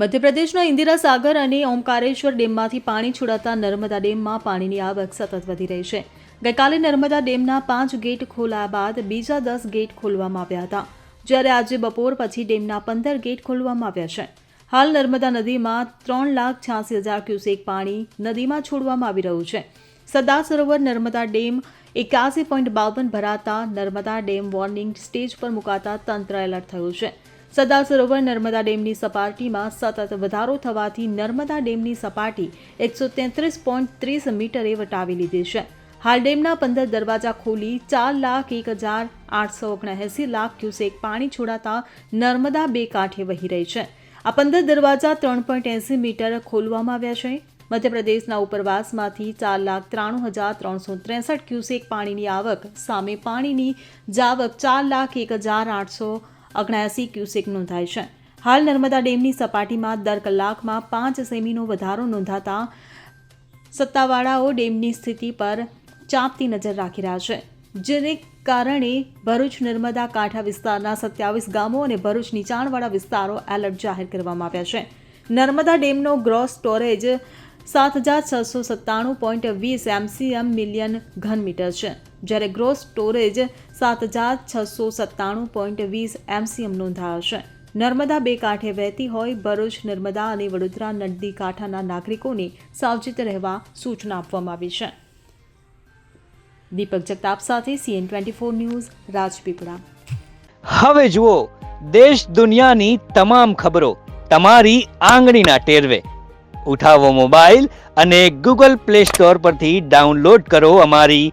મધ્યપ્રદેશના ઇન્દિરા સાગર અને ઓમકારેશ્વર ડેમમાંથી પાણી છોડાતા નર્મદા ડેમમાં પાણીની આવક સતત વધી રહી છે. ગઈકાલે નર્મદા ડેમના પાંચ ગેટ ખોલાયા બાદ બીજા દસ ગેટ ખોલવામાં આવ્યા હતા, જ્યારે આજે બપોર પછી ડેમના પંદર ગેટ ખોલવામાં આવ્યા છે. હાલ નર્મદા નદીમાં ત્રણ લાખ છ્યાસી હજાર ક્યુસેક પાણી નદીમાં છોડવામાં આવી રહ્યું છે. સરદાર સરોવર નર્મદા ડેમ એક્યાસી પોઈન્ટ બાવન ભરાતા નર્મદા ડેમ વોર્નિંગ સ્ટેજ પર મુકાતા તંત્ર એલર્ટ થયું છે. સરદાર સરોવર નર્મદા ડેમની સપાટીમાં સતત વધારો થવાથી નર્મદા ડેમની સપાટી એકસો તેત્રીસ પોઈન્ટ ત્રીસ મીટરે વટાવી લીધી છે. હાલ ડેમના પંદર દરવાજા ખોલી ચાર લાખ એક હજાર આઠસો ઓગણએંસી લાખ ક્યુસેક પાણી છોડાતા નર્મદા બે કાંઠે વહી રહી છે. આ પંદર દરવાજા ત્રણ પોઈન્ટ એંસી મીટર ખોલવામાં આવ્યા છે. મધ્યપ્રદેશના ઉપરવાસમાંથી ચાર લાખ ત્રાણું હજાર ત્રણસો ત્રેસઠ ક્યુસેક પાણીની આવક સામે પાણીની જાવક ચાર લાખ એક હજાર આઠસો ઓગણએંસી ક્યુસેક નોંધાય છે. હાલ નર્મદા ડેમની સપાટીમાં દર કલાકમાં પાંચ સેમીનો વધારો નોંધાતા સત્તાવાળાઓ ડેમની સ્થિતિ પર ચાંપતી નજર રાખી રહ્યા છે. જેને કારણે ભરૂચ, નર્મદા, કાંઠા વિસ્તારના સત્યાવીસ ગામો અને ભરૂચ નીચાણવાળા વિસ્તારો એલર્ટ જાહેર કરવામાં આવ્યા છે. નર્મદા ડેમનો ગ્રોસ સ્ટોરેજ સાત હજાર છસો સત્તાણું પોઈન્ટ વીસ એમસીએમ મિલિયન ઘન મીટર છે. જ્યારે ગ્રોસ સ્ટોરેજ સાત હજાર છસો સત્તાણું પોઈન્ટ વીસ એમસીએમ નોંધાયો છે. નર્મદા બે કાંઠે વહેતી હોય ભરૂચ, નર્મદા અને વડોદરા નદી કાંઠાના નાગરિકોને સાવચેત રહેવા સૂચના આપવામાં આવી છે. દીપક જગતાપ સાથે CN twenty four news, Rajpipla. હવે જુઓ, દેશ દુનિયાની તમામ ખબરો તમારી આંગળીના ટેરવે. ઉઠાવો મોબાઈલ અને ગૂગલ પ્લે સ્ટોર પરથી ડાઉનલોડ કરો અમારી